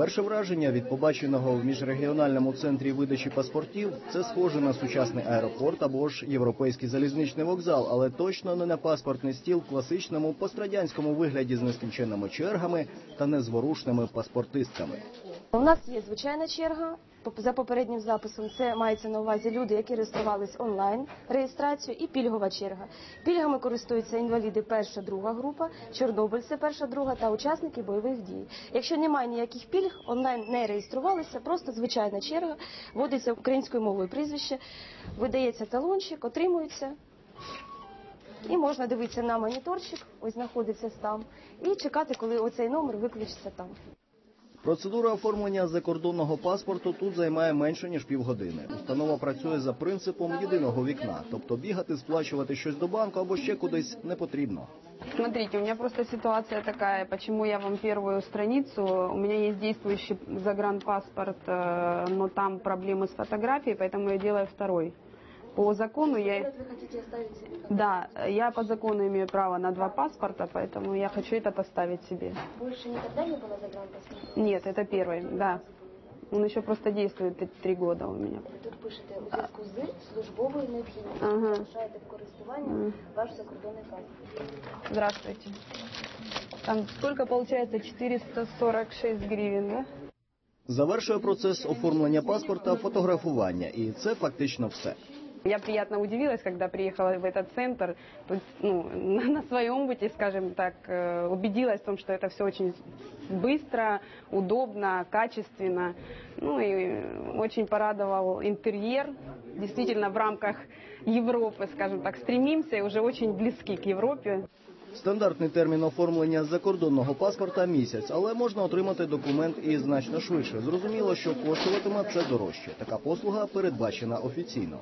Перше враження від побаченого в міжрегіональному центрі видачі паспортів це схоже на сучасний аеропорт або ж європейський залізничний вокзал, але точно не на паспортний стіл в класичному пострадянському вигляді з нескінченними чергами та незворушними паспортистками. У нас є звичайна черга. За попереднім записом це мається на увазі люди, які реєструвались онлайн реєстрацію, і пільгова черга. Пільгами користуються інваліди перша, друга група, чорнобильці перша, друга та учасники бойових дій. Якщо немає ніяких пільг, онлайн не реєструвалися, просто звичайна черга, вводиться українською мовою прізвище, видається талончик, отримується. І можна дивитися на моніторчик, ось знаходиться там, і чекати, коли оцей номер виключиться там. Процедура оформлення закордонного паспорту тут займає менше ніж півгодини. Установа працює за принципом єдиного вікна, тобто бігати, сплачувати щось до банку або ще кудись не потрібно. Смотрите, у меня просто ситуация такая, почему я вам первую страницу. У меня есть действующий загранпаспорт, э, но там проблемы с фотографией, поэтому я делаю второй. По закону я... Вы хотите оставить себе Да, я по закону имею право на два паспорта, поэтому я хочу этот оставить себе. Больше никогда не было загранпаспорта? Нет, это первый, да. Он еще просто действует т- три года у меня. Ви тут пишете у зв'язку з службовою необхідністю, Ага. залишаєте в користування Мгм. ваш закордонний паспорт. Здравствуйте. Там сколько получается? 446 гривен, да? Завершує процес оформлення паспорта фотографування, і це фактично все. Я приятно удивилась, когда приехала в этот центр, то есть, ну, на, своем опыте, скажем так, э, убедилась в том, что это все очень быстро, удобно, качественно. Ну и очень порадовал интерьер. Действительно, в рамках Европы, скажем так, стремимся и уже очень близки к Европе. Стандартний термін оформлення закордонного паспорта місяць, але можна отримати документ і значно швидше. Зрозуміло, що коштуватиме це дорожче. Така послуга передбачена офіційно.